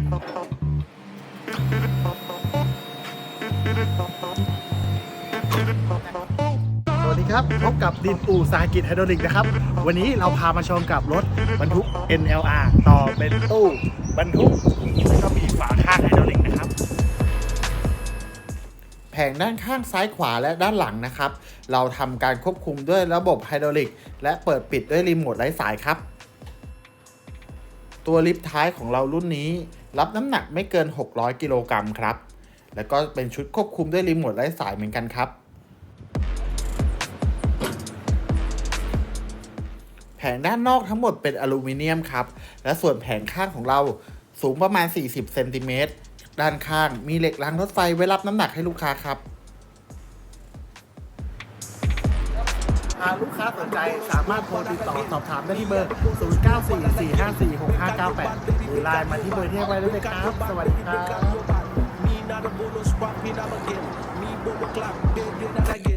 สวัสดีครับ พบกับดินอู่สาหกิจไฮดรอลิกนะครับ วันนี้เราพามาชมกับรถบรรทุก NLR ต่อเป็นตู้บรรทุกแล้วก็มีฝาข้างไฮดรอลิกนะครับ แผงด้านข้างซ้ายขวาและด้านหลังนะครับ เราทำการควบคุมด้วยระบบไฮดรอลิก และเปิดปิดด้วยรีโมทไร้สายครับ ตัวลิฟท้ายของเรารุ่นนี้ รับน้ำหนักไม่เกิน 600 กิโลกรัมครับ แล้วก็เป็นชุดควบคุมด้วยรีโมทไร้สายเหมือนกันครับ แผงด้านนอกทั้งหมดเป็นอลูมิเนียมครับ และส่วนแผงข้างของเราสูงประมาณ 40 เซนติเมตร ด้านข้างมีเหล็กรางรถไฟไว้รับน้ำหนักให้ลูกค้าครับ หากลูกค้าสนใจสามารถโทรติดต่อสอบถามได้ที่เบอร์ 0944546598 หรือไลน์มาที่เบอร์ที่ให้ไว้ด้วยนะครับ สวัสดีครับ not a bonus, but me not again. Me bull, clock, big,